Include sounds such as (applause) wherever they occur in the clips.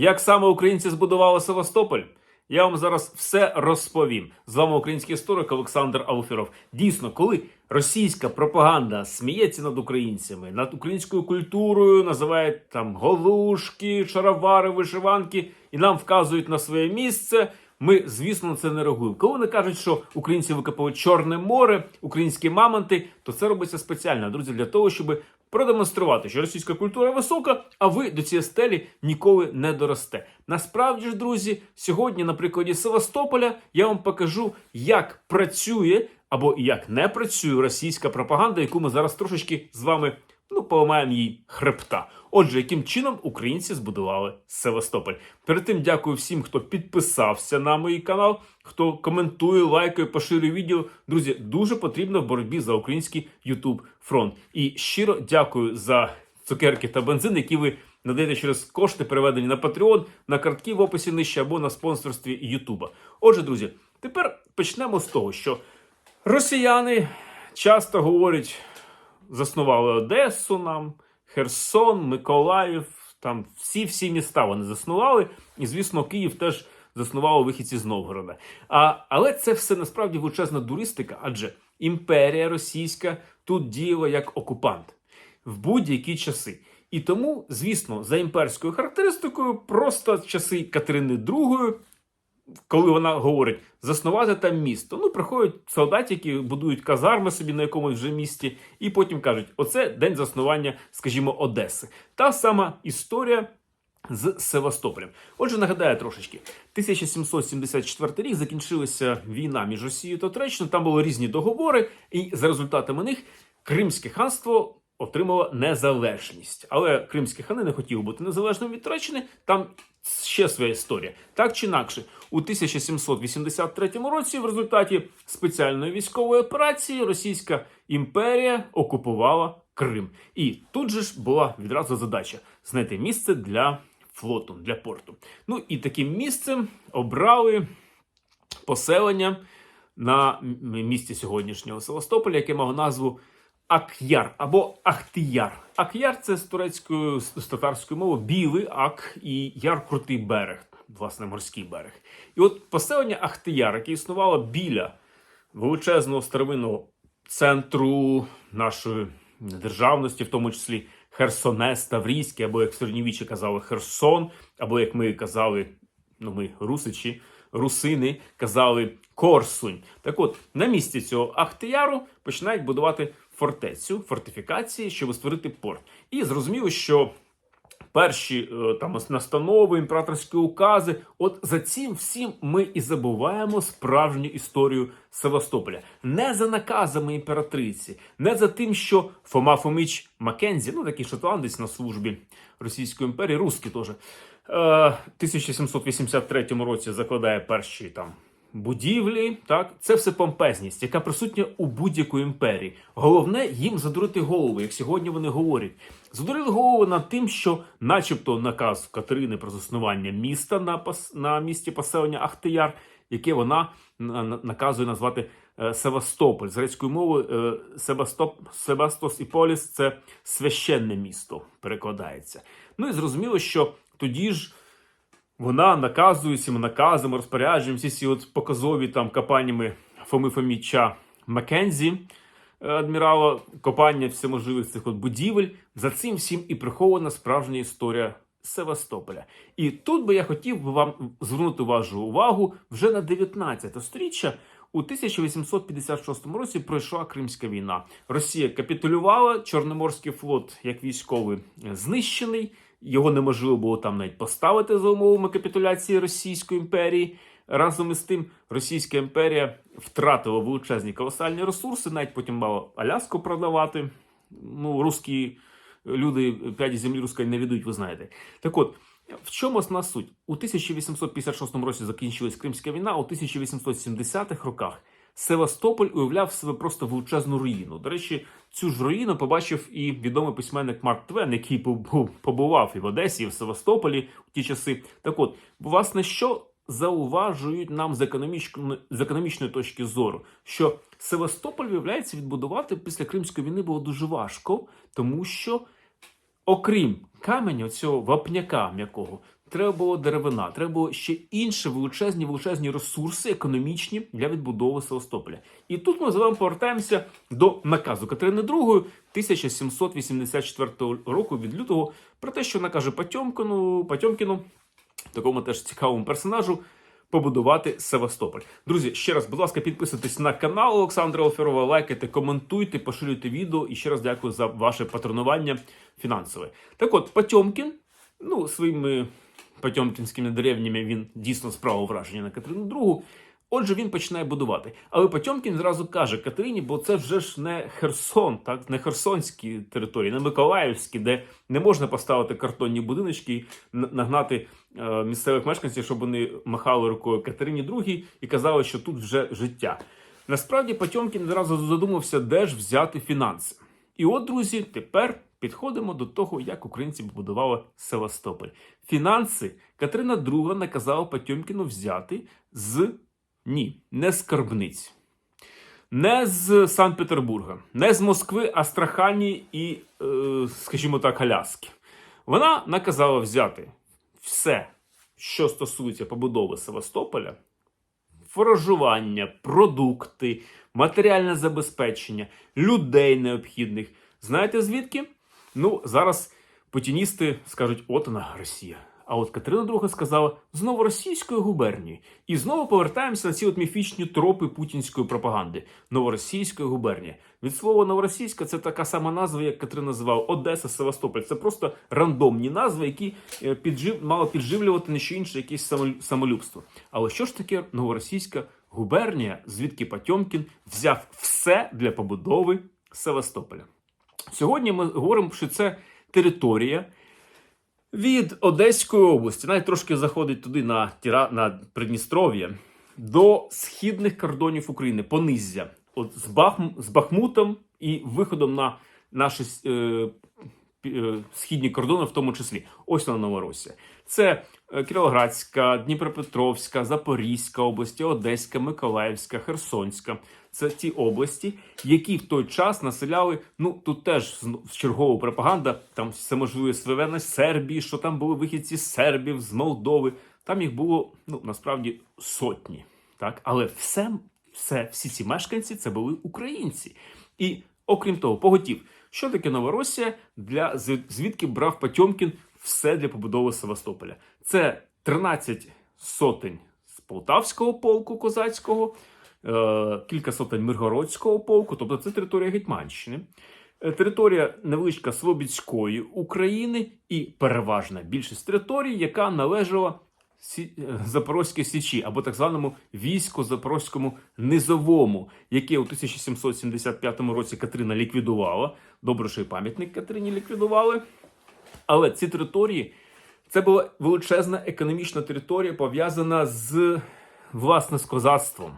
Як саме українці збудували Севастополь? Я вам зараз все розповім. З вами український історик Олександр Ауфіров. Дійсно, коли російська пропаганда сміється над українцями, над українською культурою, називає там голушки, шаровари, вишиванки і нам вказують на своє місце. Ми, звісно, на це не реагуємо. Коли вони кажуть, що українці викопали Чорне море, українські мамонти, то це робиться спеціально, друзі, для того, щоб продемонструвати, що російська культура висока, а ви до цієї стелі ніколи не доросте. Насправді ж, друзі, сьогодні, на прикладі Севастополя, я вам покажу, як працює або як не працює російська пропаганда, яку ми зараз трошечки з вами ну поламаємо їй хребта. Отже, яким чином українці збудували Севастополь? Перед тим дякую всім, хто підписався на мій канал, хто коментує, лайкає, поширює відео. Друзі, дуже потрібно в боротьбі за український YouTube фронт. І щиро дякую за цукерки та бензин, які ви надаєте через кошти, переведені на Patreon, на картки в описі нижче або на спонсорстві Ютуба. Отже, друзі, тепер почнемо з того, що росіяни часто говорять заснували Одесу нам, Херсон, Миколаїв. Там всі всі міста вони заснували. І, звісно, Київ теж заснували вихідці з Новгорода. А, але це все насправді величезна дуристика, адже імперія російська тут діяла як окупант в будь-які часи. І тому, звісно, за імперською характеристикою, просто часи Катерини II, коли вона говорить заснувати там місто. Ну, приходять солдати, які будують казарми собі на якомусь вже місті, і потім кажуть: оце день заснування, скажімо, Одеси. Та сама історія. З Севастополем. Отже, нагадаю трошечки: 1774 рік закінчилася війна між Росією та Туреччиною. Там були різні договори, і за результатами них Кримське ханство отримало незалежність. Але кримські хани не хотіли бути незалежним від Туреччини. Там ще своя історія. Так чи інакше, у 1783 році, в результаті спеціальної військової операції, Російська імперія окупувала Крим. І тут же ж була відразу задача знайти місце для флоту, для порту. Ну і таким місцем обрали поселення на місці сьогоднішнього Севастополя, яке мало назву Ак'яр або Ахтияр. Ак'яр це з турецької з татарської мови білий ак і яр крутий берег, власне, морський берег. І от поселення Ахтияр, яке існувало біля величезного старовинного центру нашої державності, в тому числі Херсонес, Таврійське, або як в середньовіччі казали Херсон, або як ми казали, ну ми русичі, русини казали Корсунь. Так от, на місці цього Ахтияру починають будувати фортецю, фортифікації, щоб створити порт. І зрозуміло, що перші е, там настанови, імператорські укази. От за цим всім ми і забуваємо справжню історію Севастополя. Не за наказами імператриці, не за тим, що Фома Фомич Маккензі, ну такий шотландець на службі Російської імперії, русський теж, е, в 1783 році закладає перші там. Будівлі, так, це все помпезність, яка присутня у будь-якої імперії. Головне їм задурити голову, як сьогодні вони говорять. Задурили голову над тим, що, начебто, наказ Катерини про заснування міста на пос... на місці поселення Ахтияр, яке вона на- на- наказує назвати е, Севастополь. З грецької мови е, Себастоп... Себастос і Поліс це священне місто, перекладається. Ну і зрозуміло, що тоді ж вона наказує цими наказами, розпорядженням, всі ці от показові там копаннями Фоми Фоміча Маккензі, е, адмірала, копання всеможливих цих от будівель. За цим всім і прихована справжня історія Севастополя. І тут би я хотів вам звернути вашу увагу вже на 19 сторіччя. У 1856 році пройшла Кримська війна. Росія капітулювала, Чорноморський флот як військовий знищений. Його неможливо було там навіть поставити за умовами капітуляції Російської імперії. Разом із тим, Російська імперія втратила величезні колосальні ресурси, навіть потім мала Аляску продавати. Ну, русські люди п'ять землі руської не віддають, ви знаєте. Так от, в чому основна суть? У 1856 році закінчилась Кримська війна, у 1870-х роках Севастополь уявляв себе просто величезну руїну. До речі, цю ж руїну побачив і відомий письменник Марк Твен, який побував і в Одесі, і в Севастополі в ті часи. Так от, власне, що зауважують нам з економічної, з економічної точки зору, що Севастополь, виявляється, відбудувати після Кримської війни було дуже важко, тому що окрім каменя, цього вапняка м'якого, треба було деревина, треба було ще інші величезні величезні ресурси економічні для відбудови Севастополя. І тут ми з вами повертаємося до наказу Катерини II 1784 року від лютого про те, що накаже Потьомкіну, Потьомкіну, такому теж цікавому персонажу. Побудувати Севастополь. Друзі, ще раз, будь ласка, підписуйтесь на канал Олександра Офірова, лайкайте, коментуйте, поширюйте відео. І ще раз дякую за ваше патронування фінансове. Так от, Потьомкін, ну, своїми потьомкінськими деревнями він дійсно справив враження на Катерину II. Отже, він починає будувати. Але Потьомкін зразу каже Катерині, бо це вже ж не Херсон, так не Херсонські території, не Миколаївські, де не можна поставити картонні будиночки і нагнати е, місцевих мешканців, щоб вони махали рукою Катерині II і казали, що тут вже життя. Насправді Потьомкін одразу задумався, де ж взяти фінанси. І от, друзі, тепер підходимо до того, як українці побудували Севастополь. Фінанси Катерина II наказала Потьомкіну взяти з ні, не з скарбниць, не з Санкт-Петербурга, не з Москви, Астрахані і, е, скажімо так, Аляски. Вона наказала взяти все, що стосується побудови Севастополя, фуражування, продукти, матеріальне забезпечення, людей необхідних. Знаєте звідки? Ну, зараз путіністи скажуть, от вона Росія. А от Катерина II сказала з новоросійської губернії. І знову повертаємося на ці от міфічні тропи путінської пропаганди. Новоросійська губернія. Від слова новоросійська це така сама назва, як Катерина називала Одеса, Севастополь. Це просто рандомні назви, які е, піджив, мало підживлювати не що інше, якесь самолюбство. Але що ж таке новоросійська губернія, звідки Потьомкін взяв все для побудови Севастополя? Сьогодні ми говоримо, що це територія від Одеської області, навіть трошки заходить туди на Тіра на Придністров'я, до східних кордонів України, понизя, от з, Бахм, з Бахмутом і виходом на наші е, е, східні кордони, в тому числі. Ось вона Новоросія. Це е, Кіровоградська, Дніпропетровська, Запорізька області, Одеська, Миколаївська, Херсонська. Це ті області, які в той час населяли. Ну тут теж чергова пропаганда. Там все можливе СВВ Сербії, що там були вихідці Сербів, з Молдови. Там їх було ну насправді сотні. Так, але все, все, всі ці мешканці це були українці. І окрім того, поготів, що таке Новоросія, для звідки брав Потьомкін все для побудови Севастополя. Це 13 сотень з Полтавського полку козацького, е, кілька сотень Миргородського полку, тобто це територія Гетьманщини. Е, Територія невеличка Слобідської України і переважна більшість територій, яка належала е, Запорозькій Січі або так званому війську Запорозькому низовому, яке у 1775 році Катерина ліквідувала. Добре, що і пам'ятник Катерині ліквідували. Але ці території це була величезна економічна територія, пов'язана з власне з козацтвом.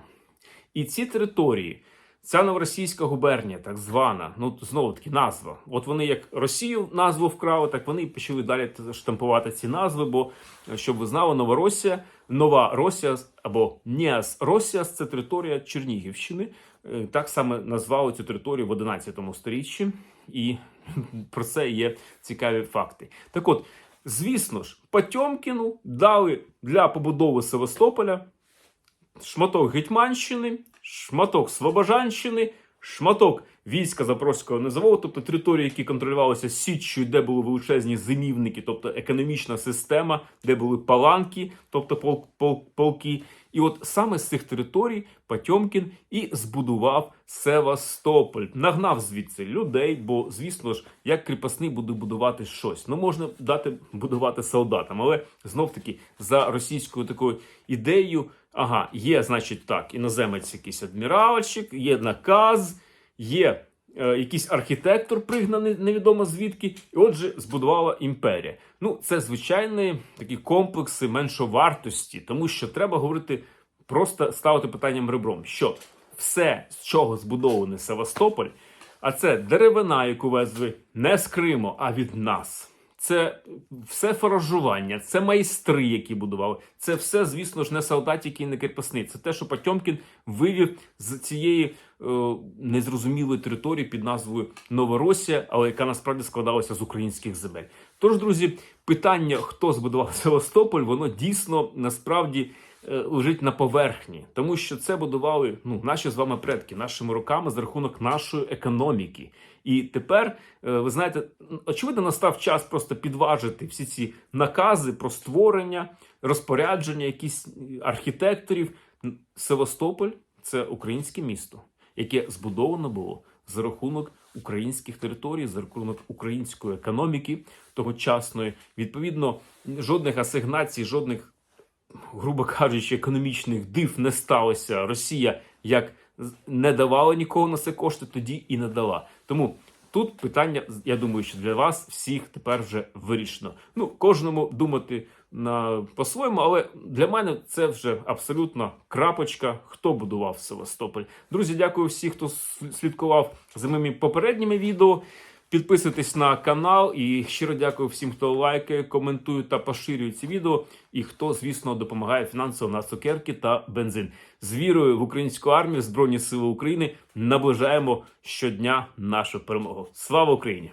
І ці території, ця новоросійська губернія, так звана, ну знову таки назва. От вони як Росію назву вкрали, так вони почали далі штампувати ці назви. Бо щоб ви знали, Новоросія, Нова Росія або Ніас Росія це територія Чернігівщини. Е, Так саме назвали цю територію в 11 сторіччі, і (laughs) про це є цікаві факти. Так от, звісно ж, Потьомкіну дали для побудови Севастополя шматок Гетьманщини, шматок Слобожанщини, шматок війська Запорозького низового, тобто території, які контролювалися Січчю, де були величезні зимівники, тобто економічна система, де були паланки, тобто пол- пол- полки. І от саме з цих територій Потьомкін і збудував Севастополь, нагнав звідси людей, бо звісно ж, як кріпосний буде будувати щось. Ну можна дати будувати солдатам, але знов таки за російською такою ідеєю. Ага, є, значить, так, іноземець, якийсь адміральчик, є наказ, є е, якийсь архітектор, пригнаний невідомо звідки, і отже, збудувала імперія. Ну, це звичайні такі комплекси меншовартості, тому що треба говорити, просто ставити питанням ребром, що все, з чого збудований Севастополь, а це деревина, яку везли не з Криму, а від нас. Це все фаражування, це майстри, які будували. Це все, звісно ж, не солдатики і не кріпосні. Це те, що Потьомкін вивів з цієї е, незрозумілої території під назвою Новоросія, але яка насправді складалася з українських земель. Тож, друзі, питання, хто збудував (laughs) Севастополь, воно дійсно насправді лежить на поверхні, тому що це будували ну, наші з вами предки, нашими руками за рахунок нашої економіки. І тепер, е, ви знаєте, очевидно, настав час просто підважити всі ці накази про створення, розпорядження, якісь архітекторів. Севастополь це українське місто, яке збудовано було за рахунок українських територій, за рахунок української економіки тогочасної. Відповідно, жодних асигнацій, жодних, грубо кажучи, економічних див не сталося. Росія як не давала нікого на це кошти, тоді і не дала. Тому тут питання, я думаю, що для вас всіх тепер вже вирішено. Ну, кожному думати на по-своєму, але для мене це вже абсолютно крапочка. Хто будував Севастополь? Друзі, дякую всім, хто слідкував за моїми попередніми відео. Підписуйтесь на канал і щиро дякую всім, хто лайкає, коментує та поширює ці відео, і хто, звісно, допомагає фінансово на цукерки та бензин. З вірою в українську армію, Збройні Сили України наближаємо щодня нашу перемогу. Слава Україні!